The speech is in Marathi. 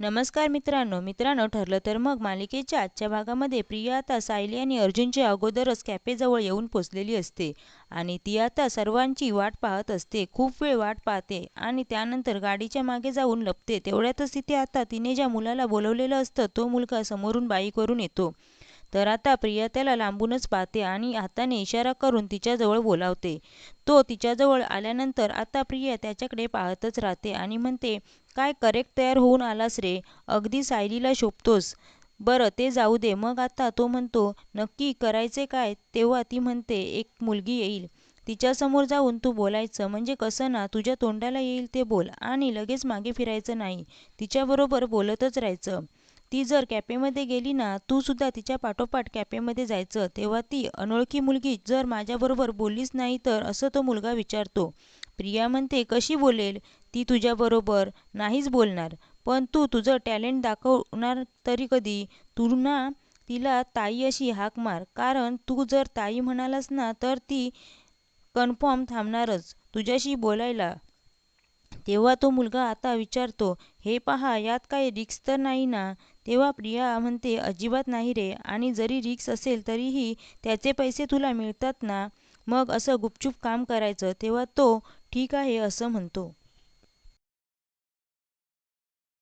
नमस्कार मित्रांनो. मित्रांनो ठरलं तर मग मालिकेच्या आजच्या भागामध्ये प्रिया आता सायली आणि अर्जुनच्या अगोदरच कॅफेजवळ येऊन पोचलेली असते आणि ती आता सर्वांची वाट पाहत असते. खूप वेळ वाट पाहते आणि त्यानंतर गाडीच्या मागे जाऊन लपते. तेवढ्यातच तिथे आता तिने ज्या मुलाला बोलवलेलं असतं तो मुलगा समोरून बाईकवरून येतो. तर आता प्रिया त्याला लांबूनच पाहते आणि हाताने इशारा करून तिच्याजवळ बोलावते. तो तिच्याजवळ आल्यानंतर आता प्रिया त्याच्याकडे पाहतच राहते आणि म्हणते काय करेक्ट तयार होऊन आलास रे? अगदी सायलीला शोभतोस. बरं ते जाऊ दे. मग आता तो म्हणतो नक्की करायचे काय? तेव्हा ती म्हणते एक मुलगी येईल. तिच्यासमोर जाऊन तू बोलायचं. म्हणजे कसं ना तुझ्या तोंडाला येईल ते बोल आणि लगेच मागे फिरायचं नाही. तिच्याबरोबर बोलतच राहायचं. ती जर कॅफेमध्ये गेली ना तू सुद्धा तिच्या पाठोपाठ कॅफेमध्ये जायचं. तेव्हा ती अनोळखी मुलगी जर माझ्याबरोबर बोललीच नाही तर असं तो मुलगा विचारतो. प्रिया म्हणते कशी बोलेल? ती तुझ्याबरोबर नाहीच बोलणार. पण तू तुझं टॅलेंट दाखवणार तरी कधी? तू ना तिला ताई अशी हाक मार. कारण तू जर ताई म्हणालास ना तर ती कन्फर्म थांबणारच. तुझ्याशी बोलायला तेव्हा तो मुलगा आता विचारतो हे पहा यात काही रिक्स तर नाही ना? तेव्हा प्रिया म्हणते अजिबात नाही रे. आणि जरी रिक्स असेल तरीही त्याचे पैसे तुला मिळतात ना? मग असं गुपचूप काम करायचं. तेव्हा तो ठीक आहे असं म्हणतो.